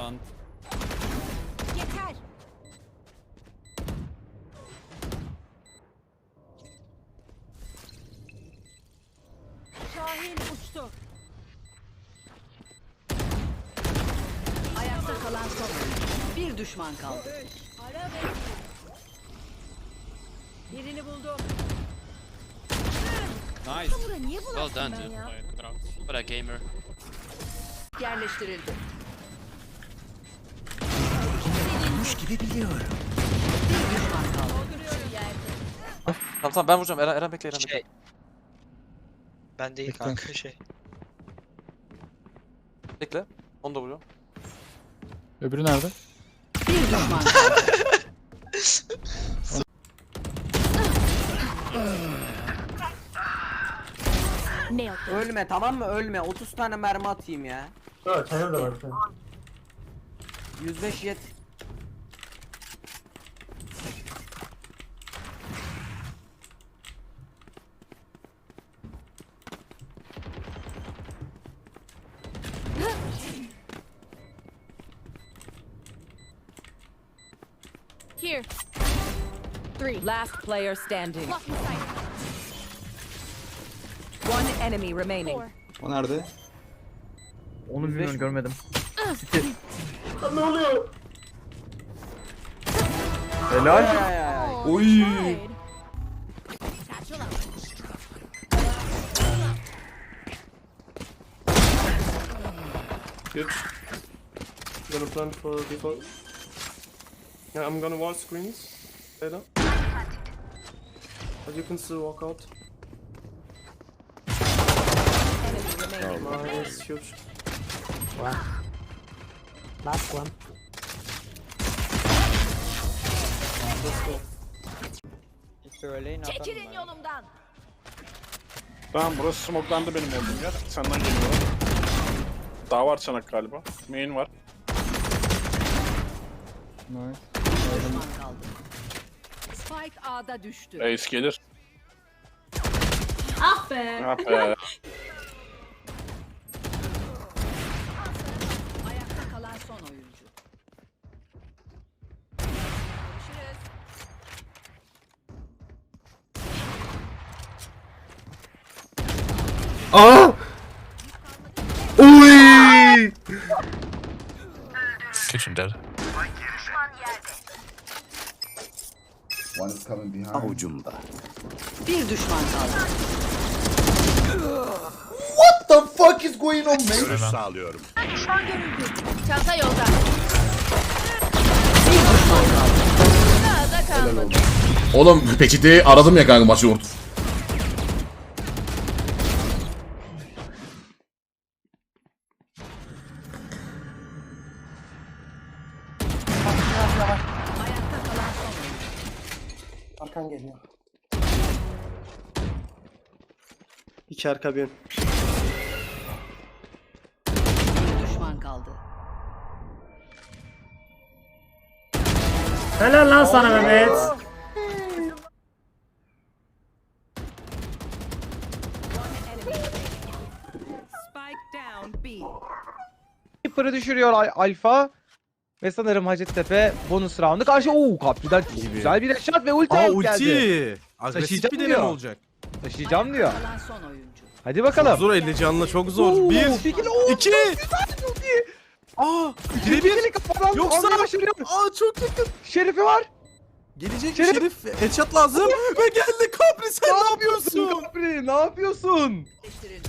Son. Yeter. Şahin uçtu. Ayakta kalan son oyuncu. Bir düşman kaldı. Ara Birini buldum. Nice. Bura niye Well bulaştım done, ben dude. ya? What a gamer. Yerleştirildi. Bir düşman kaldı. Dolduruyorum yerde. Tamam tamam ben vuracağım. Eren, Eren bekle Eren bekle. Şey. Ben değil kanka şey. Bekle. Onu da vuruyorum. Öbürü nerede? Bir düşman kaldı. Ne yaptın? Ölme tamam mı? Ölme. 30 tane mermi atayım ya. Ha, çayır da var. sen. 105 yet. Here. Three. Last player standing. Lock in sight. One enemy remaining. Four. O nerede? Onu bilmiyorum görmedim. Ne oluyor? Helal. Ay, ay, ay. Oy. Tried. Satchel out. Good. Gonna plan for default. Yeah, I'm gonna wall screens later. But you can still walk out. Nice, huge. Last one. Let's go. Çekilin yolumdan. Tamam burası smoklandı benim olduğum yer. Senden geliyorlar. Daha var çanak galiba. Main var. Nice. Düşman kaldı. Spike A'da düştü. Ace gelir. Ah be. Ah be. Ayakta kalan son oyuncu. Aa! Oy! Kitchen dead. One is coming behind. Avucumda. Bir düşman kaldı. What the fuck is going on man? sağlıyorum. Çanta yolda. Bir düşman kaldı. Daha da kalmadı. Oğlum peçeteyi aradım ya kanka maçı orta. Arkan geliyor. İki arka bir. Bir düşman kaldı. Helal lan sana Mehmet. Spike down B. Sniper'ı düşürüyor Al- Alfa. Ve sanırım Hacettepe bonus round'u karşı. Oo Kapri'den güzel bir shot ve ulti Aa geldi. ulti. Agresif Taşıyacak bir diyor. deneme olacak. Taşıyacağım diyor. Kalan son oyuncu. Hadi bakalım. Zor 50 canlı çok zor. Oo, Bir, fikir- Oo, iki. Aa, birebir. Kafadan Yoksa- almaya başarıyor. Aa çok yakın. Şerifi var. Gelecek Şerif. Şerif. Headshot lazım. Ve geldi Kapri sen ne yapıyorsun? Kapri ne yapıyorsun? Değiştirildi.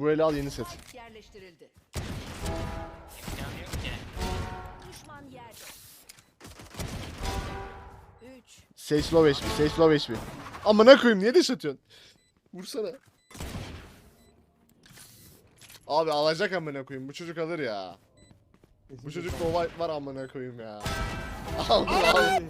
Bu eli al yeni set. Yerleştirildi. Düşman yerde. Üç. Sage low HP, Sage low HP. Amına koyayım niye deş atıyorsun? Vursana. Abi alacak amına koyayım. Bu çocuk alır ya. Bu çocuk Nova var amına koyayım ya. Al al.